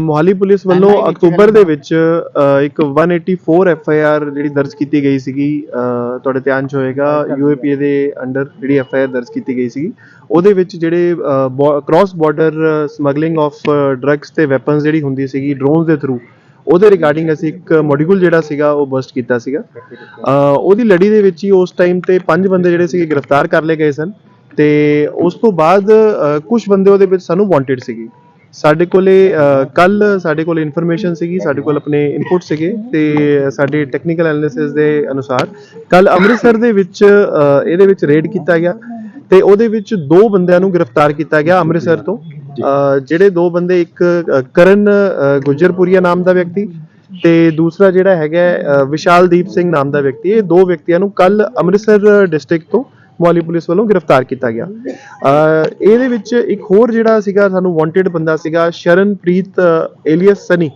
Mohali police ਵੱਲੋਂ October ਦੇ ਵਿੱਚ ਅ, ਇੱਕ 184 ਐਫ ਆਈ ਆਰ ਜਿਹੜੀ ਦਰਜ ਕੀਤੀ ਗਈ ਸੀਗੀ ਅ, ਤੁਹਾਡੇ ਧਿਆਨ ਚ ਹੋਏਗਾ ਯੂਏਪੀਏ ਦੇ ਅੰਡਰ ਜਿਹੜੀ ਐਫ ਆਈ ਆਰ ਦਰਜ ਕੀਤੀ ਗਈ ਸੀਗੀ। ਉਹਦੇ ਵਿੱਚ ਜਿਹੜੇ cross border smuggling of drugs ਤੇ ਵੈਪਨਸ ਜਿਹੜੀ ਹੁੰਦੀ ਸੀਗੀ ਡਰੋਨਸ ਦੇ ਥਰੂ ਉਹਦੇ ਰਿਗਾਰਡਿੰਗ ਅਸੀਂ ਇੱਕ ਮੋਡਿਊਲ ਜਿਹੜਾ ਸੀਗਾ ਉਹ ਬਸਟ ਕੀਤਾ ਸੀਗਾ। ਅ, ਉਹਦੀ ਲੜੀ ਦੇ ਵਿੱਚ ਹੀ ਉਸ ਟਾਈਮ ਤੇ ਪੰਜ ਬੰਦੇ ਜਿਹੜੇ ਸੀਗੇ ਗ੍ਰਿਫਤਾਰ ਕਰ ਲਏ ਗਏ ਸਨ ਤੇ ਉਸ ਤੋਂ ਬਾਅਦ ਕੁਝ ਬੰਦੇ ਉਹਦੇ ਵਿੱਚ ਸਾਨੂੰ ਵਾਂਟਡ ਸੀਗੇ। ਸਾਡੇ ਕੋਲੇ ਕੱਲ ਸਾਡੇ ਕੋਲ ਇਨਫੋਰਮੇਸ਼ਨ ਸੀਗੀ ਸਾਡੇ ਕੋਲ ਆਪਣੇ ਇਨਪੁਟ ਸੀਗੇ ਤੇ ਸਾਡੇ ਟੈਕਨੀਕਲ ਐਨਾਲਿਸਿਸ ਦੇ ਅਨੁਸਾਰ ਕੱਲ ਅੰਮ੍ਰਿਤਸਰ ਦੇ ਵਿੱਚ ਇਹਦੇ ਵਿੱਚ ਰੇਡ ਕੀਤਾ ਗਿਆ ਤੇ ਉਹਦੇ ਵਿੱਚ ਦੋ ਬੰਦਿਆਂ ਨੂੰ ਗ੍ਰਿਫਤਾਰ ਕੀਤਾ ਗਿਆ ਅੰਮ੍ਰਿਤਸਰ ਤੋਂ। ਜਿਹੜੇ ਦੋ ਬੰਦੇ ਇੱਕ ਕਰਨ ਗੁੱਜਰਪੁਰੀਆ ਨਾਮ ਦਾ ਵਿਅਕਤੀ ਤੇ ਦੂਸਰਾ ਜਿਹੜਾ ਹੈਗਾ ਵਿਸ਼ਾਲਦੀਪ ਸਿੰਘ ਨਾਮ ਦਾ ਵਿਅਕਤੀ ਇਹ ਦੋ ਵਿਅਕਤੀਆਂ ਨੂੰ ਕੱਲ ਅੰਮ੍ਰਿਤਸਰ ਡਿਸਟ੍ਰਿਕਟ ਤੋਂ ਮੋਹਾਲੀ ਪੁਲਿਸ ਵੱਲੋਂ ਗ੍ਰਿਫਤਾਰ ਕੀਤਾ ਗਿਆ। ਅ, ਇਹਦੇ ਵਿੱਚ ਇੱਕ ਹੋਰ ਜਿਹੜਾ ਸੀਗਾ ਸਾਨੂੰ ਵਾਂਟਡ ਬੰਦਾ ਸੀਗਾ ਸ਼ਰਨਪ੍ਰੀਤ ਏਲੀਅਸ ਸਨੀ।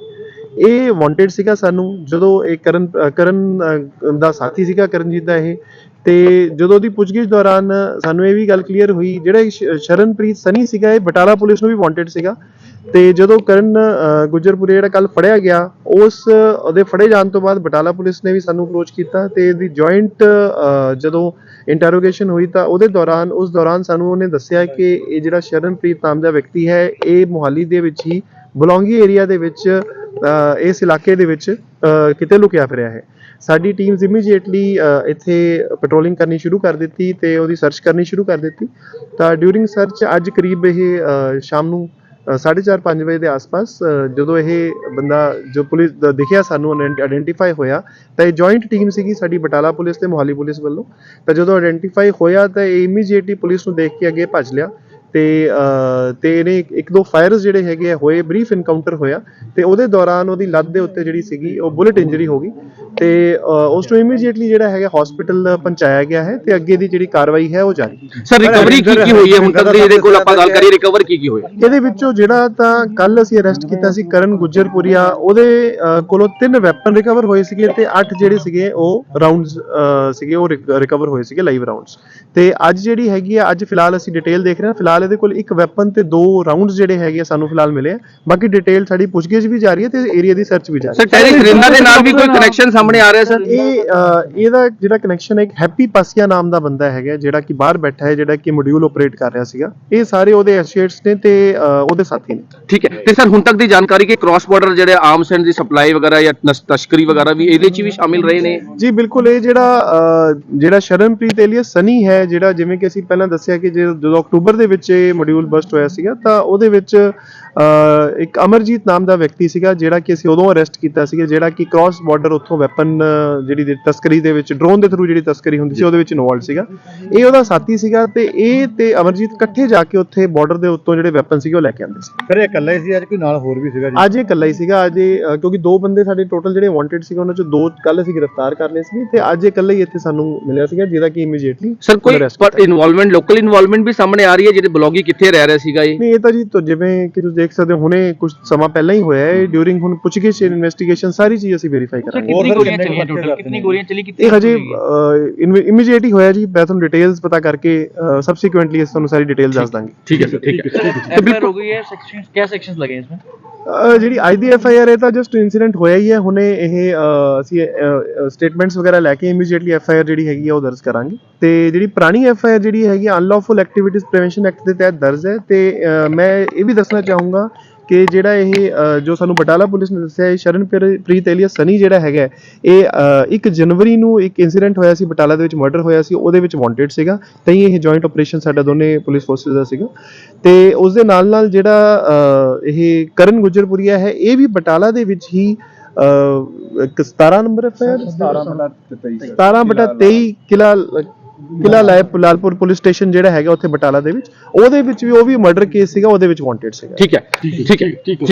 ਇਹ ਵਾਂਟਡ ਸੀਗਾ ਸਾਨੂੰ ਜਦੋਂ ਇਹ ਕਰਨ ਕਰਨ ਦਾ ਸਾਥੀ ਸੀਗਾ ਕਰਨਜੀਤ ਦਾ ਇਹ। ਤੇ ਜਦੋਂ ਉਹਦੀ ਪੁੱਛਗਿੱਛ ਦੌਰਾਨ ਸਾਨੂੰ ਇਹ ਵੀ ਗੱਲ ਕਲੀਅਰ ਹੋਈ ਜਿਹੜਾ ਸ਼ਰਨਪ੍ਰੀਤ ਸਨੀ ਸੀਗਾ ਇਹ ਬਟਾਲਾ ਪੁਲਿਸ ਨੂੰ ਵੀ ਵਾਂਟਡ ਸੀਗਾ। ਤੇ ਜਦੋਂ ਕਰਨ ਅ, ਗੁੱਜਰਪੁਰੇ ਜਿਹੜਾ ਕੱਲ ਫੜਿਆ ਗਿਆ ਉਸ ਉਹਦੇ ਫੜੇ ਜਾਣ ਤੋਂ ਬਾਅਦ ਬਟਾਲਾ ਪੁਲਿਸ ਨੇ ਵੀ ਸਾਨੂੰ ਅਪਰੋਚ ਕੀਤਾ ਤੇ ਇਹਦੀ ਜੁਆਇੰਟ ਜਦੋਂ ਇੰਟਰੋਗੇਸ਼ਨ ਹੋਈ ਤਾਂ ਉਹਦੇ ਦੌਰਾਨ ਉਸ ਦੌਰਾਨ ਸਾਨੂੰ ਉਹਨੇ ਦੱਸਿਆ ਕਿ ਇਹ ਜਿਹੜਾ ਸ਼ਰਨਪ੍ਰੀਤ ਨਾਮ ਦਾ ਵਿਅਕਤੀ ਹੈ ਇਹ ਮੁਹਾਲੀ ਦੇ ਵਿੱਚ ਹੀ ਬਲੌਂਗੀ ਏਰੀਆ ਦੇ ਵਿੱਚ ਇਸ ਇਲਾਕੇ ਦੇ ਵਿੱਚ ਕਿਤੇ ਲੁਕਿਆ ਫਿਰਿਆ ਹੈ। ਸਾਡੀ ਟੀਮਸ ਇਮੀਡੀਏਟਲੀ ਇੱਥੇ ਪੈਟਰੋਲਿੰਗ ਕਰਨੀ ਸ਼ੁਰੂ ਕਰ ਦਿੱਤੀ ਤੇ ਉਹਦੀ ਸਰਚ ਕਰਨੀ ਸ਼ੁਰੂ ਕਰ ਦਿੱਤੀ। ਤਾਂ ਡਿਊਰਿੰਗ ਸਰਚ ਅੱਜ ਕਰੀਬ ਇਹ ਸ਼ਾਮ ਨੂੰ 4:30 ਵਜੇ ਦੇ ਆਸ-ਪਾਸ ਜਦੋਂ ਇਹ ਬੰਦਾ, ਜੋ ਪੁਲਿਸ ਦਿਖਿਆ ਸਾਨੂੰ ਆਇਡੈਂਟੀਫਾਈ ਹੋਇਆ, ਤਾਂ ਇਹ ਜੁਆਇੰਟ ਟੀਮ ਸੀਗੀ ਸਾਡੀ ਬਟਾਲਾ ਪੁਲਿਸ ਤੇ ਮੋਹਾਲੀ ਪੁਲਿਸ ਵੱਲੋਂ। ਤਾਂ ਜਦੋਂ ਆਇਡੈਂਟੀਫਾਈ ਹੋਇਆ ਤਾਂ ਇਹ ਇਮੀਡੀਏਟਲੀ ਪੁਲਿਸ ਨੂੰ ਦੇਖ ਕੇ ਅੱਗੇ ਭੱਜ ਲਿਆ। ਤੇ ਤੇ ਇਹਨੇ ਇੱਕ- ਦੋ ਫਾਇਰਸ ਜਿਹੜੇ ਹੈਗੇ ਆ ਹੋਏ ਬਰੀਫ ਇਨਕਾਊਂਟਰ ਹੋਇਆ ਤੇ ਉਹਦੇ ਦੌਰਾਨ ਉਹਦੀ ਲੱਤ ਦੇ ਉੱਤੇ ਜਿਹੜੀ ਸੀਗੀ ਉਹ ਬੁਲਟ ਇੰਜਰੀ ਹੋ ਗਈ ਤੇ ਉਸ ਨੂੰ ਇਮੀਡੀਏਟਲੀ ਜਿਹੜਾ ਹੈਗਾ ਹਸਪੀਟਲ ਪਹੁੰਚਾਇਆ ਗਿਆ ਹੈ ਤੇ ਅੱਗੇ ਦੀ ਜਿਹੜੀ ਕਾਰਵਾਈ ਹੈ ਉਹ ਜਾਰੀ। ਸਰ ਰਿਕਵਰੀ ਕੀ ਕੀ ਹੋਈ ਹੈ? ਹੁਣ ਤੱਕ ਦੀ ਇਹਦੇ ਕੋਲ ਆਪਾਂ ਗੱਲ ਕਰੀਏ ਰਿਕਵਰ ਕੀ ਕੀ ਹੋਇਆ? ਇਹਦੇ ਵਿੱਚੋਂ ਜਿਹੜਾ ਤਾਂ ਕੱਲ ਅਸੀਂ ਅਰੈਸਟ ਕੀਤਾ ਸੀ ਕਰਨ ਗੁੱਜਰਪੁਰੀਆ ਉਹਦੇ ਕੋਲੋਂ ਤਿੰਨ ਵੈਪਨ ਰਿਕਵਰ ਹੋਏ ਸੀਗੇ ਤੇ ਅੱਠ ਜਿਹੜੇ ਸੀਗੇ ਉਹ ਰਾਉਂਡਸ ਸੀਗੇ ਉਹ ਰਿਕਵਰ ਹੋਏ ਸੀਗੇ ਲਾਈਵ ਰਾਉਂਡਸ ਤੇ ਅੱਜ ਜਿਹੜੀ ਹੈਗੀ ਆ ਅੱਜ ਫਿਲਹਾਲ ਅਸੀਂ ਡਿਟੇਲ ਦੇਖ ਰਹੇ ਹਾਂ ਫਿਲਹਾਲ ਇਹਦੇ ਕੋਲ ਇੱਕ ਵੈਪਨ ਤੇ ਦੋ ਰਾਉਂਡਸ ਜਿਹੜੇ ਹੈਗੇ ਆ ਸਾਨੂੰ ਫਿਲਹਾਲ ਮਿਲੇ ਆ। ਬਾਕੀ ਡਿਟੇਲ ਸਾਡੀ ਪੁੱਛਗਿੱਛ ਵੀ ਜਾਰੀ ਹੈ ਤੇ ਏਰੀਆ ਦੀ ਸਰਚ ਵੀ ਜਾਰੀ ਸਰ ਟੈਰਿਕ ਰਿੰਦਾ ਦੇ ਨਾਲ ਵੀ ਕੋਈ ਕਨੈਕਸ਼ਨ ਸਾਹਮਣੇ ਆ ਰਿਹਾ ਸਰ ਇਹ ਅਹ, ਇਹਦਾ ਜਿਹੜਾ ਕਨੈਕਸ਼ਨ ਹੈ ਇੱਕ ਹੈਪੀ ਪਾਸੀਆ ਨਾਮ ਦਾ ਬੰਦਾ ਹੈਗਾ ਜਿਹੜਾ ਕਿ ਬਾਹਰ ਬੈਠਾ ਹੈ ਜਿਹੜਾ ਕਿ ਮੋਡਿਊਲ ਆਪਰੇਟ ਕਰ ਰਿਹਾ ਸੀਗਾ। ਇਹ ਸਾਰੇ ਉਹਦੇ ਐਸੋਸੀਏਟਸ ਨੇ ਤੇ ਅਹ, ਉਹਦੇ ਸਾਥੀ ਨੇ। ਠੀਕ ਹੈ। ਤੇ ਸਰ ਹੁਣ ਤੱਕ ਦੀ ਜਾਣਕਾਰੀ ਕਿ ਕ੍ਰਾਸ ਬਾਰਡਰ ਜਿਹੜੇ ਆਰਮਸ ਐਂਡ ਦੀ ਸਪਲਾਈ ਵਗੈਰਾ ਜਾਂ ਨਸ- ਤਸਕਰੀ ਵਗੈਰਾ ਵੀ ਇਹਦੇ 'ਚ ਵੀ ਸ਼ਾਮਿਲ ਰਹੇ ਨੇ? ਜੀ ਬਿਲਕੁਲ। ਇਹ ਜਿਹੜਾ ਅਹ, ਜਿਹੜਾ ਸ਼ਰਨਪ੍ਰੀਤ ਏਲੀਅਸ ਸਨੀ ਹੈ ਜਿਹੜਾ ਜਿਵੇਂ ਕਿ ਅਸੀਂ ਪਹਿਲਾਂ ਦੱਸਿਆ ਕਿ ਜੇ- ਜਦੋਂ ਅਕਤੂਬਰ ਦੇ ਵਿੱਚ ਇਹ ਮੋਡਿਊਲ ਬਸਟ ਹੋਇਆ ਸੀਗਾ ਤਾਂ ਉਹਦੇ ਵਿੱਚ ਇੱਕ ਅਮਰਜੀਤ ਨਾਮ ਦਾ ਵਿਅਕਤੀ ਸੀਗਾ ਜਿਹੜਾ ਕਿ ਅਸੀਂ ਉਦੋਂ ਅਰੈਸਟ ਕੀਤਾ ਸੀਗਾ ਜਿਹੜਾ ਕਿ ਕ੍ਰਾਸ ਬਾਰਡਰ ਉੱਥੋਂ ਵੈਪਨ ਜਿਹੜੀ ਦੀ ਤਸਕਰੀ ਦੇ ਵਿੱਚ ਡਰੋਨ ਦੇ ਥਰੂ ਜਿਹੜੀ ਤਸਕਰੀ ਹੁੰਦੀ ਸੀ ਉਹਦੇ ਵਿੱਚ ਇਨਵੋਲਡ ਸੀਗਾ। ਇਹ ਉਹਦਾ ਸਾਥੀ ਸੀਗਾ ਤੇ ਇਹ ਤੇ ਅਮਰਜੀਤ ਇਕੱਠੇ ਜਾ ਕੇ ਉੱਥੇ ਬਾਰਡਰ ਦੇ ਉੱਤੋਂ ਜਿਹੜੇ ਵੈਪਨ ਸੀਗੇ ਉਹ ਲੈ ਕੇ ਆਉਂਦੇ ਸੀ। ਫਿਰ ਇਹ ਇਕੱਲਾ ਹੀ ਸੀ ਅੱਜ ਕੋਈ ਨਾਲ ਹੋਰ ਵੀ ਸੀਗਾ ਜੀ? ਅੱਜ ਇਹ ਇਕੱਲਾ ਹੀ ਸੀਗਾ ਅੱਜ ਇਹ, ਕਿਉਂਕਿ ਦੋ ਬੰਦੇ ਸਾਡੇ ਟੋਟਲ ਜਿਹੜੇ ਵਾਂਟਡ ਸੀਗੇ ਉਹਨਾਂ ਚੋਂ ਦੋ ਕੱਲ ਅਸੀਂ ਗ੍ਰਿਫਤਾਰ ਕਰ ਲਏ ਸੀ ਤੇ ਅੱਜ ਇਹ ਇਕੱਲਾ ਹੀ ਇੱਥੇ ਸਾਨੂੰ ਮਿਲਿਆ ਸੀਗਾ ਜਿਹਦਾ ਕਿ ਇਮੀਡੀਏਟਲੀ ਸਰ ਕੋਈ ਪਰ ਇਨਵੋਲਵਮੈਂਟ ਲੋਕਲ ਇਨਵੋਲਵਮੈਂਟ ਵੀ ਸਾਹਮਣੇ ਆ ਰਹੀ ਹੈ ਜਿਹੜੇ ਬਲੌਗੀ ਕਿੱਥੇ ਰਹਿ ਰਿਹਾ ਸੀਗਾ ਇਹ? ਨਹੀਂ ਇਹ ਤਾਂ ਜੀ ਤੋਂ ਜਿਵੇਂ ਕਿ ਤੁਸੀਂ ਦੇਖ ਸਕਦੇ ਹੋ ਹੁਣੇ ਕੁਝ ਸਮਾਂ ਪਹਿਲਾਂ ਹੀ ਹੋਇਆ ਹੈ ਡਿਊਰਿੰਗ ਹੁਣ ਪੁੱਛਗਿੱਛ ਇਨਵੈਸਟੀਗੇਸ਼ਨ ਸਾਰੀ ਚੀਜ਼ ਅਸੀਂ ਵੈਰੀਫਾਈ ਕਰਾਂਗੇ। ਕਿੰਨੀ ਗੋਲੀਆਂ ਚੱਲੀਆਂ ਟੋਟਲ ਕਿੰਨੀ ਗੋਲੀਆਂ ਚੱਲੀ ਕਿੰਨੀ ਇਹ ਹਜੇ ਇਮੀਡੀਏਟ ਹੀ ਹੋਇਆ ਜੀ ਮੈਂ ਤੁਹਾਨੂੰ ਡਿਟੇਲਸ ਪਤਾ ਕਰਕੇ ਸਬਸੀਕੁਐਂਟਲੀ ਅਸੀਂ ਤੁਹਾਨੂੰ ਸਾਰੀ ਡਿਟੇਲ ਦੱਸ ਦਾਂਗੇ। ਠੀਕ ਹੈ ਸਰ ਠੀਕ ਹੈ ਐਫਆਰ ਹੋ। ਗਈ ਹੈ ਸੈਕਸ਼ਨਸ ਕਿਆ ਸੈਕਸ਼ਨਸ ਲਗੇ ਇਸ ਵਿੱਚ? ਜਿਹੜੀ ਅੱਜ ਦੀ ਐਫ ਆਈ ਆਰ ਹੈ ਤਾਂ ਜਸਟ ਇਨਸੀਡੈਂਟ ਹੋਇਆ ਹੀ ਹੈ ਹੁਣੇ ਇਹ ਅਸੀਂ ਸਟੇਟਮੈਂਟਸ ਵਗੈਰਾ ਲੈ ਕੇ ਇਮੀਡੀਏਟਲੀ ਐਫ ਆਈ ਆਰ ਜਿਹੜੀ ਹੈਗੀ ਹੈ ਉਹ ਦਰਜ ਕਰਾਂਗੇ। ਤੇ ਜਿਹੜੀ ਪੁਰਾਣੀ ਐਫ ਆਈ ਆਰ ਜਿਹੜੀ ਹੈਗੀ ਅਨਲੌਫੁਲ ਐਕਟੀਵਿਟੀਜ਼ ਪ੍ਰੀਵੈਂਸ਼ਨ ਐਕਟ ਦੇ ਤਹਿਤ ਦਰਜ ਹੈ ਤੇ ਮੈਂ ਇਹ ਵੀ ਦੱਸਣਾ ਚਾਹੂੰਗਾ ਕਿ ਜਿਹੜਾ ਇਹ ਜੋ ਸਾਨੂੰ ਬਟਾਲਾ ਪੁਲਿਸ ਨੇ ਦੱਸਿਆ ਹੈ ਸ਼ਰਨਪ੍ਰੀਤ ਏਲੀਅਸ ਸਨੀ ਜਿਹੜਾ ਹੈਗਾ ਹੈ, ਇਹ ਅਹ, 1 ਜਨਵਰੀ ਨੂੰ ਇੱਕ ਇਨਸੀਡੈਂਟ ਹੋਇਆ ਸੀ ਬਟਾਲਾ ਦੇ ਵਿੱਚ ਮਰਡਰ ਹੋਇਆ ਸੀ ਉਹਦੇ ਵਿੱਚ ਵਾਂਟਡ ਸੀਗਾ ਤਾਂ ਹੀ ਇਹ ਜੁਆਇੰਟ ਆਪਰੇਸ਼ਨ ਸਾਡਾ ਦੋਨੇ ਪੁਲਿਸ ਫੋਰਸਸ ਦਾ ਸੀਗਾ। ਤੇ ਉਸ ਦੇ ਨਾਲ ਨਾਲ ਜਿਹੜਾ ਇਹ ਕਰਨ ਗੁੱਜਰਪੁਰੀਆ ਹੈ ਇਹ ਵੀ ਬਟਾਲਾ ਦੇ ਵਿੱਚ ਹੀ ਅਹ, ਇੱਕ 17 ਨੰਬਰ ਐਫ ਆਈ 17 ਬਟਾ 23 ਕਿਲਾ ਕਿਲਾ ਲਾਇ- ਲਾਲਪੁਰ ਪੁਲਿਸ ਸਟੇਸ਼ਨ ਜਿਹੜਾ ਹੈਗਾ ਉੱਥੇ ਬਟਾਲਾ ਦੇ ਵਿੱਚ। ਉਹਦੇ ਵਿੱਚ ਵੀ ਉਹ ਵੀ ਮਰਡਰ ਕੇਸ ਸੀਗਾ ਉਹਦੇ ਵਿੱਚ ਵਾਂਟਡ ਸੀਗਾ। ਠੀਕ ਹੈ ਠੀਕ ਹੈ। ਠੀਕ ਹੈ।